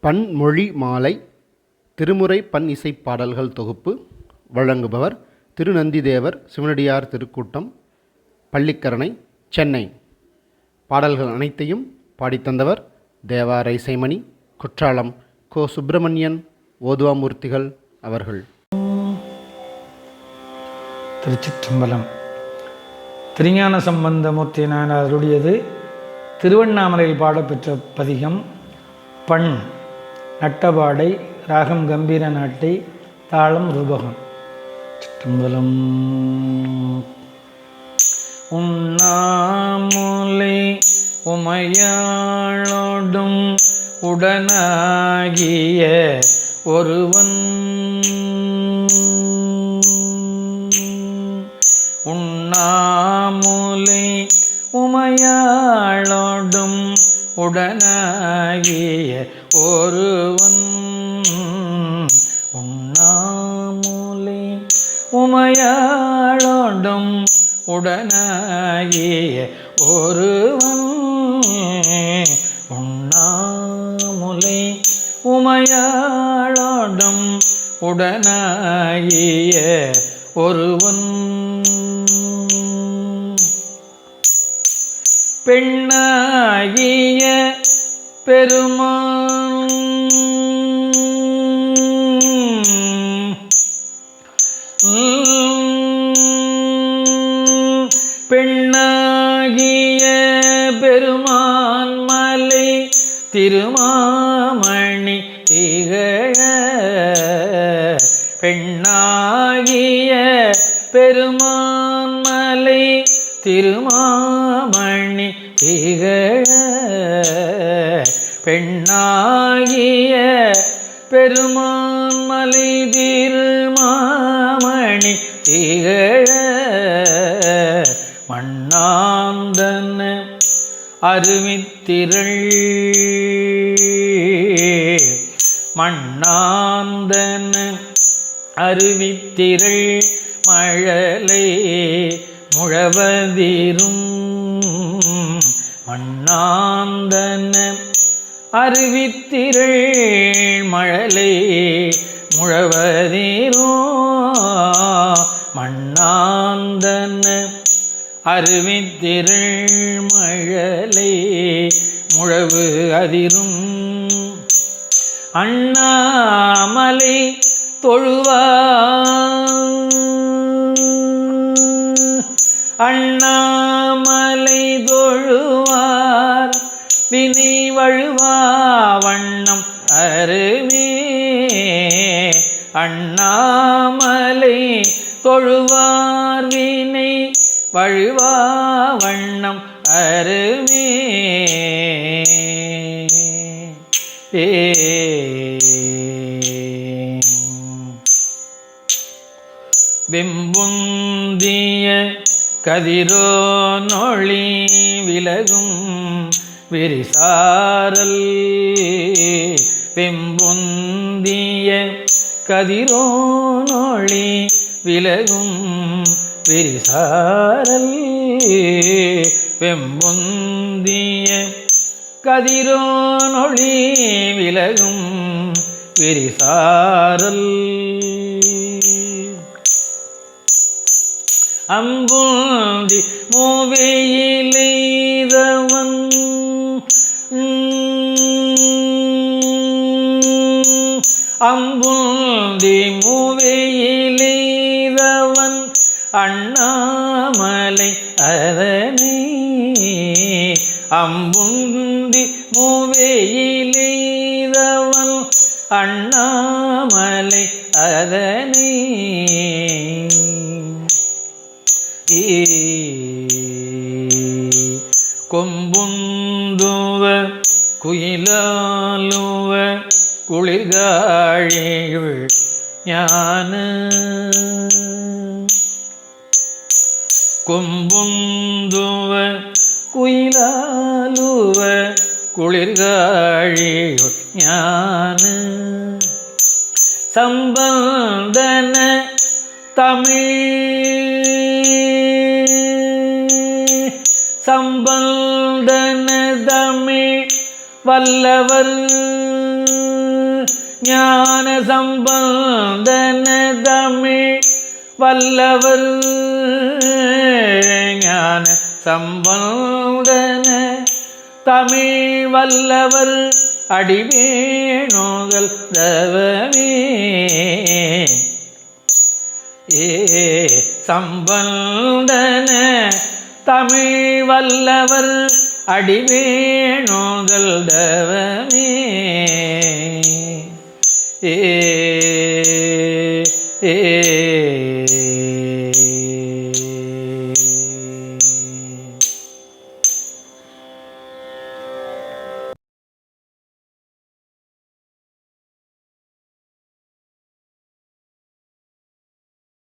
பன்மொழி மாலை திருமுறை பண் இசைப்பாடல்கள் தொகுப்பு வழங்குபவர் திருநந்திதேவர் சிவனடியார் திருக்கூட்டம் பள்ளிக்கரணை சென்னை. பாடல்கள் அனைத்தையும் பாடித்தந்தவர் தேவார இசைமணி குற்றாலம் கோ. சுப்பிரமணியன் ஓதுவாமூர்த்திகள் அவர்கள். திருச்சிற்றம்பலம். திருஞான சம்பந்தமூர்த்தி அருளியது திருவண்ணாமலையில் பாடப்பெற்ற பதிகம் பண். நட்டபாடை ராகம் கம்பீர நாட்டை தாளம் ரூபகம். சிற்றம்பலம். உண்ணாமுலை உமையாளோடும் உடனாகிய ஒருவன். உண்ணாமுலை உமையாளோடும் உடனாகிய ஒருவன் உண்ணாமுலை உமையாளோடும் உடனாகிய ஒருவன் உண்ணாமுலை உமையாளோடும் உடனாகிய ஒருவன். பெண்ணாகிய பெருமான் பெண்ணாகிய பெருமான் மலை திருமாமணி திகழ பெண்ணாகிய பெருமான் மலை திருமாமணி திகழ பெண்ணாகிய பெருமான் மலை மாமணி திகழ மண்ணாந்தன அருமித்திரள் மண்ணாந்தன அருவித்திரள் மழலை முழவதிரும். மண்ணாந்தன அறிவித்திரள் மழலை முழவதீரோ மண்ணாந்தன அறிவித்திரள் மழலை முழவு அதிரும். அண்ணாமலை தொழுவார் அண்ணாமலை தொழுவார். வினை வழுவா வண்ணம் அருமே. அண்ணாமலை தொழுவார் வினை வழுவா வண்ணம் அருமே. ஏ. வெம்புந்திய கதிரோ நொழி விலகும் விரிசாரல் வெம்புந்திய கதிரோ விலகும் விரிசாரல் வெம்புந்திய கதிரோ விலகும் விரிசாரல் அம்புந்தி மூவையிலைதவன் அம்புந்தி மூவையிலைதவன் அண்ணாமலை அதனே அம்புந்தி மூவையிலைதவன் அண்ணாமலை அதனே கொம்புந்துவ குயிலாலோ குளிர்காழியுள் ஞான. கொம்புந்துவ குயிலாலுவ குளிர்காழியுள் ஞான. சம்பந்தன தமிழ். சம்பந்தன தமிழ் வல்லவர். ஞான சம்பந்தன தமிழ் வல்லவர். ஞான சம்பந்தன தமிழ் வல்லவர். அடிவேணுகள் தவமே. ஏ சம்பந்தன தமிழ் வல்லவர். அடிவேணுகள் தவமே.